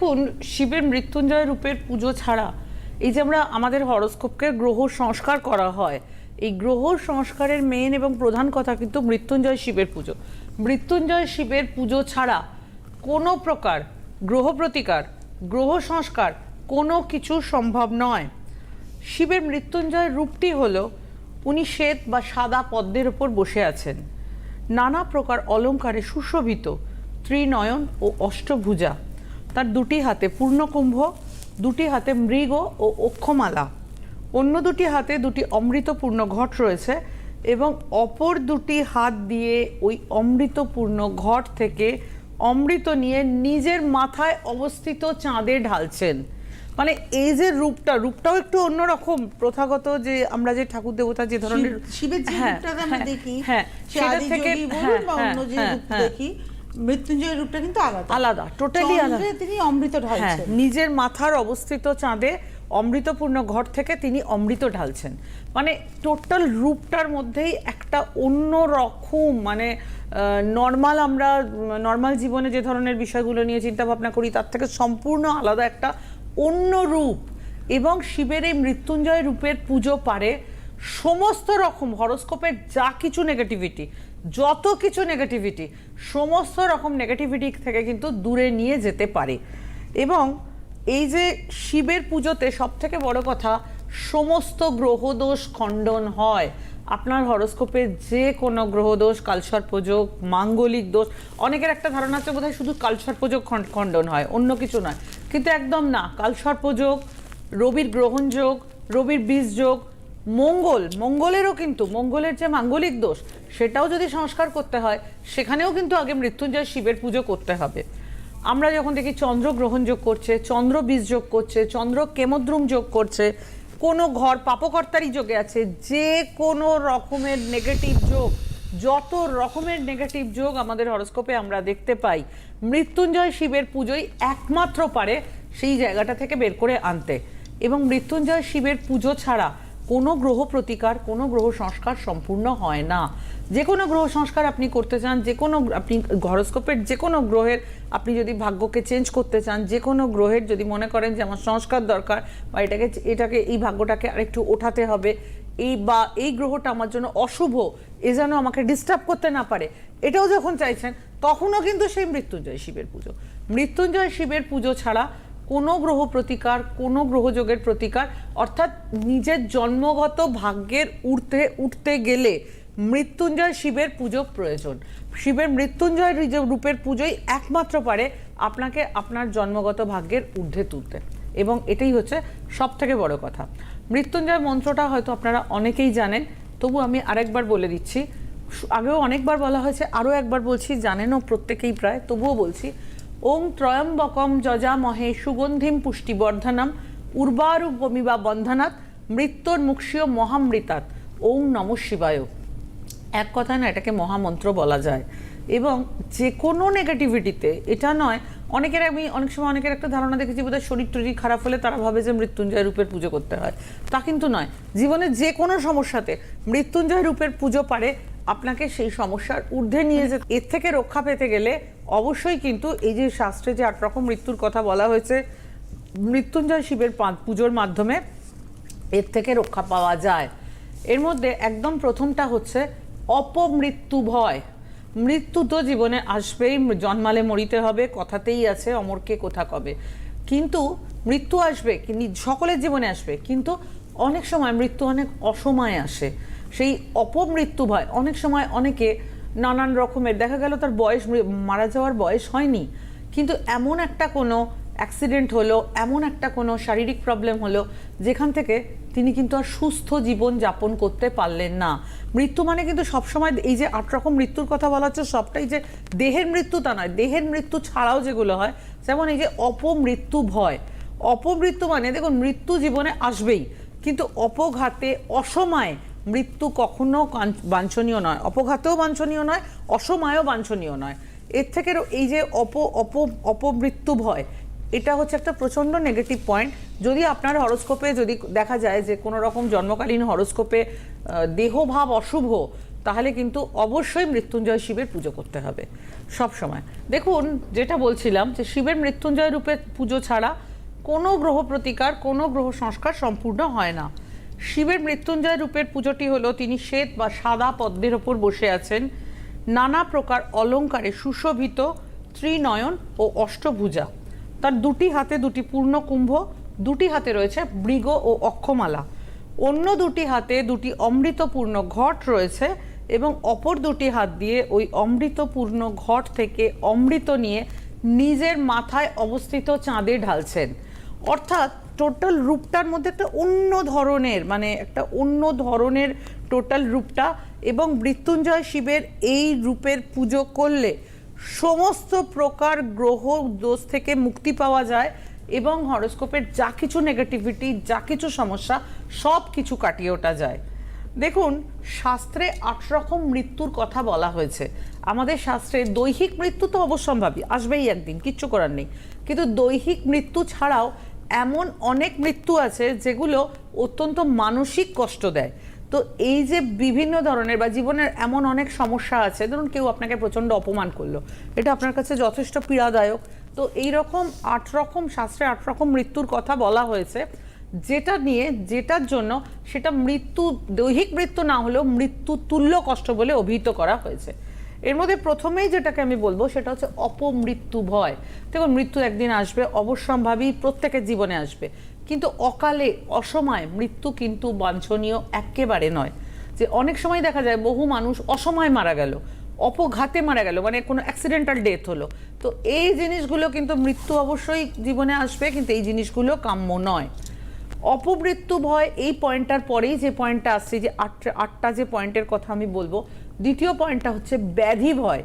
দেখুন, শিবের মৃত্যুঞ্জয় রূপের পুজো ছাড়া এই যে আমরা আমাদের হরস্কোপকে গ্রহ সংস্কার করা হয়, এই গ্রহ সংস্কারের মেন এবং প্রধান কথা কিন্তু মৃত্যুঞ্জয় শিবের পুজো। মৃত্যুঞ্জয় শিবের পুজো ছাড়া কোনো প্রকার গ্রহ প্রতিকার, গ্রহ সংস্কার কোনো কিছু সম্ভব নয়। শিবের মৃত্যুঞ্জয় রূপটি হল উনি শ্বেত বা সাদা পদ্মের ওপর বসে আছেন। নানা প্রকার অলঙ্কারে সুশোভিত ত্রিনয়ন ও অষ্টভুজা। তার দুটি হাতে পূর্ণকুম্ভ দুটি হাতে মৃগ ও অক্ষমালা অন্য দুটি হাতে দুটি অমৃতপূর্ণ ঘট রয়েছে এবং অপর দুটি হাত দিয়ে ওই অমৃতপূর্ণ ঘট থেকে অমৃত নিয়ে নিজের মাথায় অবস্থিত চাঁদে ঢালছেন মানে এই যে রূপটা রূপটাও একটু অন্যরকম প্রথাগত যে আমরা যে ঠাকুর দেবতা যে ধরনের শিবের যে হ্যাঁ, রূপটাকে আমরা হ্যাঁ, দেখি হ্যাঁ সেটা থেকে হ্যাঁ, অন্য যে হ্যাঁ, রূপ হ্যাঁ। দেখি মৃত্যুঞ্জয় রূপটা কিন্তু আলাদা। আলাদা, totally আলাদা। তিনি অমৃত হ্যাঁ ঢালছেন নিজের মাথার অবস্থিত চাঁদে অমৃতপূর্ণ ঘর থেকে তিনি অমৃত ঢালছেন। মানে টোটাল রূপটার মধ্যেই একটা অন্য রকম মানে নর্মাল আমরা নর্মাল জীবনে যে ধরনের বিষয়গুলো নিয়ে চিন্তা ভাবনা করি তার থেকে সম্পূর্ণ আলাদা একটা অন্য রূপ। এবং শিবের এই মৃত্যুঞ্জয় রূপের পুজো পারে সমস্ত রকম হরস্কোপের যা কিছু নেগেটিভিটি যত কিছু নেগেটিভিটি সমস্ত রকম নেগেটিভিটি থেকে কিন্তু দূরে নিয়ে যেতে পারে। এবং এই যে শিবের পুজোতে সব থেকে বড় কথা, সমস্ত গ্রহদোষ খণ্ডন হয়। আপনার হরস্কোপে যে কোনো গ্রহদোষ কালসর্পযোগ মাঙ্গলিক দোষ, অনেকের একটা ধারণা আছে বোধহয় শুধু কালসর্পযোগ খণ্ড- খণ্ডন হয়, অন্য কিছু নয়। কিন্তু একদম না কালসর্পযোগ রবির গ্রহণযোগ রবির বীজযোগ মঙ্গল, মঙ্গলেরও কিন্তু, মঙ্গলের যে মাঙ্গলিক দোষ, সেটাও যদি সংস্কার করতে হয়, সেখানেও কিন্তু আগে মৃত্যুঞ্জয় শিবের পুজো করতে হবে। আমরা যখন দেখি চন্দ্র গ্রহণ যোগ করছে চন্দ্র বীজ যোগ করছে, চন্দ্র কেমদ্রুম যোগ করছে, কোনো ঘর পাপকর্তারই যোগে আছে, যে কোনো রকমের নেগেটিভ যোগ, যত রকমের নেগেটিভ যোগ আমাদের হরস্কোপে আমরা দেখতে পাই, মৃত্যুঞ্জয় শিবের পুজোই একমাত্র পারে সেই জায়গাটা থেকে বের করে আনতে। এবং মৃত্যুঞ্জয় শিবের পুজো ছাড়া কোনো গ্রহ প্রতিকার, কোনো গ্রহ সংস্কার সম্পূর্ণ হয় না। যে কোনো গ্রহ সংস্কার আপনি করতে চান, যে কোনো আপনি হরস্কোপের যে কোনো গ্রহের আপনি যদি ভাগ্যকে চেঞ্জ করতে চান, যে কোনো গ্রহের যদি মনে করেন যে আমার সংস্কার দরকার বা এটাকে এটাকে, এই ভাগ্যটাকে আরেকটু ওঠাতে হবে, এই বা এই গ্রহটা আমার জন্য অশুভ, এ যেন আমাকে ডিস্টার্ব করতে না পারে, এটাও যখন চাইছেন, তখনও কিন্তু সেই মৃত্যুঞ্জয় শিবের পুজো। মৃত্যুঞ্জয় শিবের পুজো ছাড়া কোনো গ্রহ প্রতিকার, কোনো গ্রহযোগের প্রতিকার, অর্থাৎ নিজের জন্মগত ভাগ্যের উঠতে উঠতে গেলে মৃত্যুঞ্জয় শিবের পুজো প্রয়োজন। শিবের মৃত্যুঞ্জয় রূপের পুজোই একমাত্র পারে আপনাকে আপনার জন্মগত ভাগ্যের ঊর্ধ্বে তুলতে। এবং এটাই হচ্ছে সব থেকে বড় কথা। মৃত্যুঞ্জয় মন্ত্রটা হয়তো আপনারা অনেকেই জানেন, তবু আমি আরেকবার বলে দিচ্ছি। আগেও অনেকবার বলা হয়েছে, আরও একবার বলছি, জানেনও প্রত্যেকেই প্রায়, তবুও বলছি ওং ত্রয়ম্বকম যজামহে সুগন্ধিম পুষ্টিবর্ধনম উর্বারুপমিবা বন্ধনাৎ মৃত্যুর মুক্ষীয় মহামৃতাত। ওং নম শিবায়। এক কথায় না, এটাকে মহামন্ত্র বলা যায়। এবং যে কোনো নেগেটিভিটিতে এটা নয়, অনেকের আমি অনেক সময় অনেকের একটা ধারণা দেখেছি, বোধহয় শরীর টরীর খারাপ হলে তারা ভাবে যে মৃত্যুঞ্জয় রূপের পুজো করতে হয়। তা কিন্তু নয়। জীবনে যে কোনো সমস্যাতে মৃত্যুঞ্জয় রূপের পুজো পারে আপনাকে সেই সমস্যার ঊর্ধ্বে নিয়ে যেতে এর থেকে রক্ষা পেতে গেলে অবশ্যই কিন্তু এই যে শাস্ত্রে যে আট রকম মৃত্যুর কথা বলা হয়েছে মৃত্যুঞ্জয় শিবের পুজোর মাধ্যমে এর থেকে রক্ষা পাওয়া যায়। এর মধ্যে একদম প্রথমটা হচ্ছে অপমৃত্যু ভয় মৃত্যু তো জীবনে আসবেই জন্মালে মরিতে হবে কথাতেই আছে অমরকে কোথা কবে। কিন্তু মৃত্যু আসবে সকলের জীবনে আসবে কিন্তু অনেক সময় মৃত্যু অনেক অসময়ে আসে। সেই অপমৃত্যু ভয়। অনেক সময় অনেকে নানান রকমের, দেখা গেল তার বয়স, মারা যাওয়ার বয়স হয়নি, কিন্তু এমন একটা কোনো অ্যাক্সিডেন্ট হলো, এমন একটা কোনো শারীরিক প্রবলেম হলো, যেখান থেকে তিনি কিন্তু আর সুস্থ জীবন যাপন করতে পারলেন না। মৃত্যু মানে কিন্তু সবসময় এই যে আট রকম মৃত্যুর কথা বলা হচ্ছে, সবটাই যে দেহের মৃত্যু তা নয়, দেহের মৃত্যু ছাড়াও যেগুলো হয়, যেমন এই যে অপমৃত্যু ভয়। অপমৃত্যু মানে দেখুন, মৃত্যু জীবনে আসবেই, কিন্তু অপঘাতে, অসময়ে মৃত্যু কখনো বাঞ্ছনীয় নয়, অপঘাতেও বাঞ্ছনীয় নয়, অসময়েও বাঞ্ছনীয় নয়। এর থেকে এই যে অপ অপ অপমৃত্যু ভয় এটা হচ্ছে একটা প্রচণ্ড নেগেটিভ পয়েন্ট যদি আপনার হরস্কোপে যদি দেখা যায় যে কোনো রকম জন্মকালীন হরস্কোপে দেহভাব অশুভ, তাহলে কিন্তু অবশ্যই মৃত্যুঞ্জয় শিবের পুজো করতে হবে, সব সময়। দেখুন, যেটা বলছিলাম যে শিবের মৃত্যুঞ্জয় রূপে পুজো ছাড়া কোনো গ্রহ প্রতিকার, কোনো গ্রহ সংস্কার সম্পূর্ণ হয় না। শিবের মৃত্যুঞ্জয় রূপের পুজোটি হলো তিনি শ্বেত বা সাদা পদ্মের ওপর বসে আছেন। নানা প্রকার অলংকারে সুশোভিত, ত্রিনয়ন ও অষ্টভুজা। তার দুটি হাতে দুটি পূর্ণ কুম্ভ, দুটি হাতে রয়েছে মৃগ ও অক্ষমালা। অন্য দুটি হাতে দুটি অমৃতপূর্ণ ঘট রয়েছে এবং অপর দুটি হাত দিয়ে ওই অমৃতপূর্ণ ঘট থেকে অমৃত নিয়ে নিজের মাথায় অবস্থিত চাঁদে ঢালছেন। অর্থাৎ টোটাল রূপটার মধ্যে একটা অন্য ধরনের মানে একটা অন্য ধরনের টোটাল রূপটা এবং মৃত্যুঞ্জয় শিবের এই রূপের পুজো করলে সমস্ত প্রকার গ্রহ দোষ থেকে মুক্তি পাওয়া যায় এবং হরোস্কোপের যা কিছু নেগেটিভিটি যা কিছু সমস্যা, সব কিছু কাটিয়ে ওঠা যায়। দেখুন, শাস্ত্রে আট রকম মৃত্যুর কথা বলা হয়েছে। আমাদের শাস্ত্রে দৈহিক মৃত্যু তো অবশ্যম্ভাবী, আসবেই একদিন, কিচ্ছু করার নেই। কিন্তু দৈহিক মৃত্যু ছাড়াও এমন অনেক মৃত্যু আছে যেগুলো অত্যন্ত মানসিক কষ্ট দেয়। তো এই যে বিভিন্ন ধরনের বা জীবনের এমন অনেক সমস্যা আছে, ধরুন কেউ আপনাকে প্রচণ্ড অপমান করল, এটা আপনার কাছে যথেষ্ট পীড়াদায়ক। তো এই রকম আট রকম শাস্ত্রে আট রকম মৃত্যুর কথা বলা হয়েছে, যেটা নিয়ে, যেটার জন্য সেটা মৃত্যু, দৈহিক মৃত্যু না হলেও মৃত্যু তুল্য কষ্ট বলে অভিহিত করা হয়েছে। এর মধ্যে প্রথমেই যেটাকে আমি বলব, সেটা হচ্ছে অপমৃত্যু ভয়। দেখুন মৃত্যু একদিন আসবে, অবশ্যম্ভাবী প্রত্যেকের জীবনে আসবে। কিন্তু অকালে, অসময়ে মৃত্যু কিন্তু বাঞ্ছনীয় একেবারে নয়। যে অনেক সময় দেখা যায়, বহু মানুষ অসময়ে মারা গেল, অপঘাতে মারা গেল মানে কোনো অ্যাক্সিডেন্টাল ডেথ হলো। তো এই জিনিসগুলো কিন্তু মৃত্যু অবশ্যই জীবনে আসবে, কিন্তু এই জিনিসগুলো কাম্য নয়। অপমৃত্যু ভয় এই পয়েন্টটার পরেই যে পয়েন্টটা আসছে যে আটটা আটটা যে পয়েন্টের কথা আমি বলব দ্বিতীয় পয়েন্টটা হচ্ছে ব্যাধি ভয়।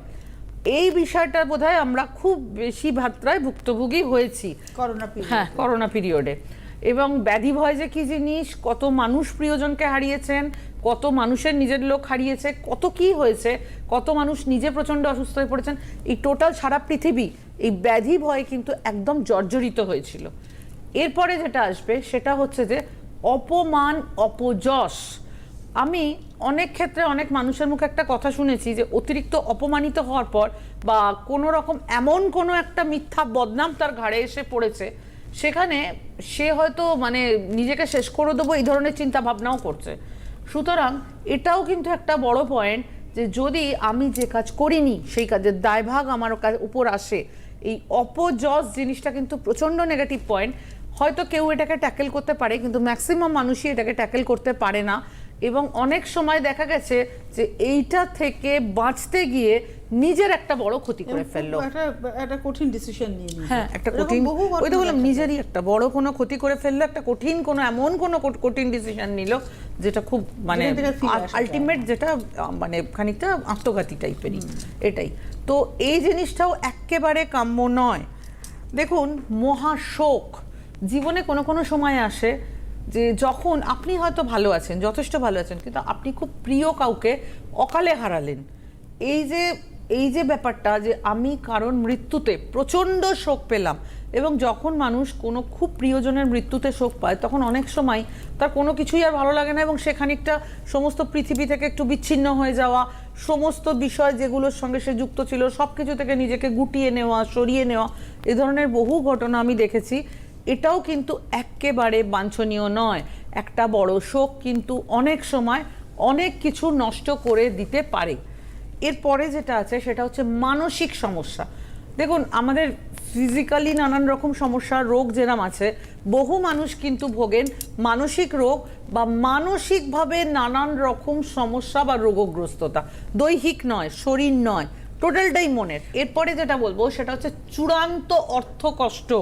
এই বিষয়টা বোধহয় আমরা খুব বেশি মাত্রায় ভুক্তভোগী হয়েছি। করোনা হ্যাঁ করোনা পিরিয়ডে এবং ব্যাধি ভয় যে কি জিনিস কত মানুষ প্রিয়জনকে হারিয়েছেন কত মানুষের নিজের লোক হারিয়েছে কত কি হয়েছে কত মানুষ নিজে প্রচণ্ড অসুস্থ হয়ে পড়েছেন এই টোটাল সারা পৃথিবী এই ব্যাধি ভয়ে কিন্তু একদম জর্জরিত হয়েছিল। এরপরে যেটা আসবে, সেটা হচ্ছে যে অপমান, অপযশ। আমি অনেক ক্ষেত্রে অনেক মানুষের মুখে একটা কথা শুনেছি যে অতিরিক্ত অপমানিত হওয়ার পর বা কোনো রকম এমন কোনো একটা মিথ্যা বদনাম তার ঘাড়ে এসে পড়েছে, সেখানে সে হয়তো মানে নিজেকে শেষ করে দেবো এই ধরনের চিন্তা ভাবনাও করছে। সুতরাং এটাও কিন্তু একটা বড় পয়েন্ট যে যদি আমি যে কাজ করিনি, সেই কাজের দায়ভাগ আমার উপর আসে, এই অপজস জিনিসটা কিন্তু প্রচণ্ড নেগেটিভ পয়েন্ট হয়তো কেউ এটাকে ট্যাকেল করতে পারে কিন্তু ম্যাক্সিমাম মানুষই এটাকে ট্যাকেল করতে পারে না। এবং অনেক সময় দেখা গেছে যে এইটা থেকে বাঁচতে গিয়ে নিজের একটা বড় ক্ষতি করে ফেলল। একটা একটা কঠিন ডিসিশন নিয়ে হ্যাঁ একটা কঠিন ওই তো বললাম নিজেরই একটা বড় কোনো ক্ষতি করে ফেলল একটা কঠিন কোনো এমন কোনো কঠিন ডিসিশন নিল যেটা খুব মানে আলটিমেট যেটা মানে খানিকটা আত্মঘাতী টাইপেরই এটাই। তো এই জিনিসটাও একেবারে কাম্য নয়। দেখুন মহাশোক জীবনে কোনো কোনো সময় আসে যে যখন আপনি হয়তো ভালো আছেন, যথেষ্ট ভালো আছেন, কিন্তু আপনি খুব প্রিয় কাউকে অকালে হারালেন। এই যে এই যে ব্যাপারটা যে আমি কারণ মৃত্যুতে প্রচণ্ড শোক পেলাম এবং যখন মানুষ কোনো খুব প্রিয়জনের মৃত্যুতে শোক পায়, তখন অনেক সময় তার কোনো কিছুই আর ভালো লাগে না এবং সে খানিকটা সমস্ত পৃথিবী থেকে একটু বিচ্ছিন্ন হয়ে যাওয়া, সমস্ত বিষয় যেগুলোর সঙ্গে সে যুক্ত ছিল সব কিছু থেকে নিজেকে গুটিয়ে নেওয়া, সরিয়ে নেওয়া, এ ধরনের বহু ঘটনা আমি দেখেছি। এটাও কিন্তু একেবারে বাঞ্ছনীয় নয়। একটা বড় শোক কিন্তু অনেক সময় অনেক কিছু নষ্ট করে দিতে পারে। এরপরে যেটা আছে সেটা হচ্ছে মানসিক সমস্যা। দেখুন, আমাদের ফিজিক্যালি নানান রকম সমস্যা, রোগ যেরাম আছে, বহু মানুষ কিন্তু ভোগেন মানসিক রোগ বা মানসিকভাবে নানান রকম সমস্যা বা রোগগ্রস্ততা। দৈহিক নয়, শরীর নয়, টোটালটাই মনের। এরপরে যেটা বলব সেটা হচ্ছে চূড়ান্ত অর্থ কষ্ট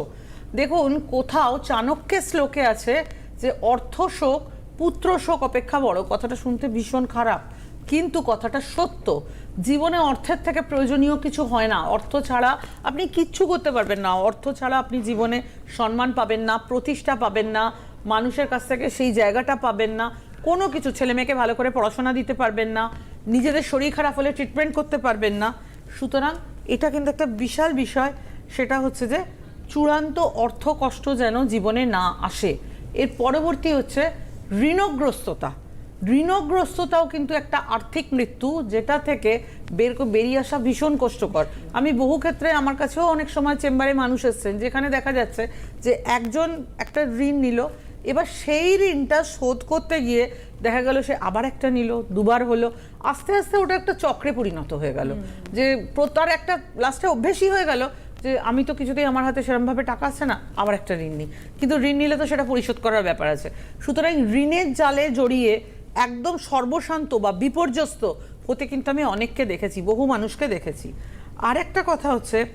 দেখুন, কোথাও চাণক্যের শ্লোকে আছে যে অর্থ শোক, পুত্র শোক অপেক্ষা বড়। কথাটা শুনতে ভীষণ খারাপ, কিন্তু কথাটা সত্য। জীবনে অর্থের থেকে প্রয়োজনীয় কিছু হয় না। অর্থ ছাড়া আপনি কিচ্ছু করতে পারবেন না। অর্থ ছাড়া আপনি জীবনে সম্মান পাবেন না, প্রতিষ্ঠা পাবেন না, মানুষের কাছ থেকে সেই জায়গাটা পাবেন না, কোনো কিছু। ছেলে মেয়েকে ভালো করে পড়াশোনা দিতে পারবেন না, নিজেদের শরীর খারাপ হলে ট্রিটমেন্ট করতে পারবেন না। সুতরাং এটা কিন্তু একটা বিশাল বিষয়। সেটা হচ্ছে যে চূড়ান্ত অর্থ কষ্ট যেন জীবনে না আসে। এর পরবর্তী হচ্ছে ঋণগ্রস্ততা। ঋণগ্রস্ততাও কিন্তু একটা আর্থিক মৃত্যু যেটা থেকে বের বেরিয়ে আসা ভীষণ কষ্টকর। আমি বহু ক্ষেত্রে আমার কাছেও অনেক সময় চেম্বারে মানুষ এসছেন যেখানে দেখা যাচ্ছে যে একজন একটা ঋণ নিল এবার সেই ঋণটা শোধ করতে গিয়ে দেখা গেল সে আবার একটা নিল দুবার হলো। আস্তে আস্তে ওটা একটা চক্রে পরিণত হয়ে গেল। যে তার একটা লাস্টে অভ্যেসই হয়ে গেল যে আমি তো কিছুতেই আমার হাতে সেরকমভাবে টাকা আসছে না, আবার একটা ঋণ নিই। কিন্তু ঋণ নিলে তো সেটা পরিশোধ করার ব্যাপার আছে। সুতরাং ঋণের জালে জড়িয়ে একদম সর্বশান্ত বা বিপর্যস্ত হতে কিন্তু আমি অনেককে দেখেছি, বহু মানুষকে দেখেছি। আর একটা কথা হচ্ছে,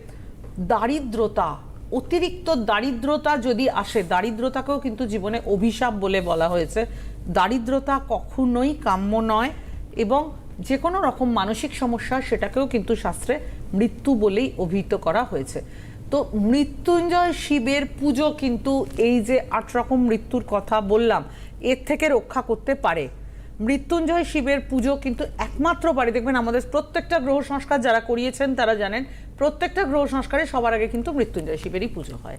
দারিদ্রতা, অতিরিক্ত দারিদ্রতা যদি আসে, দারিদ্রতাকেও কিন্তু জীবনে অভিশাপ বলে বলা হয়েছে। দারিদ্রতা কখনোই কাম্য নয় এবং যে কোনো রকম মানসিক সমস্যা, সেটাকেও কিন্তু শাস্ত্রে মৃত্যু বলেই অভিহিত করা হয়েছে। তো মৃত্যুঞ্জয় শিবের পুজো কিন্তু এই যে আট রকম মৃত্যুর কথা বললাম, এর থেকে রক্ষা করতে পারে। মৃত্যুঞ্জয় শিবের পুজো কিন্তু একমাত্র পারে। দেখবেন আমাদের প্রত্যেকটা গ্রহ সংস্কার যারা করিয়েছেন, তারা জানেন প্রত্যেকটা গ্রহ সংস্কারে সবার আগে কিন্তু মৃত্যুঞ্জয় শিবেরই পুজো হয়।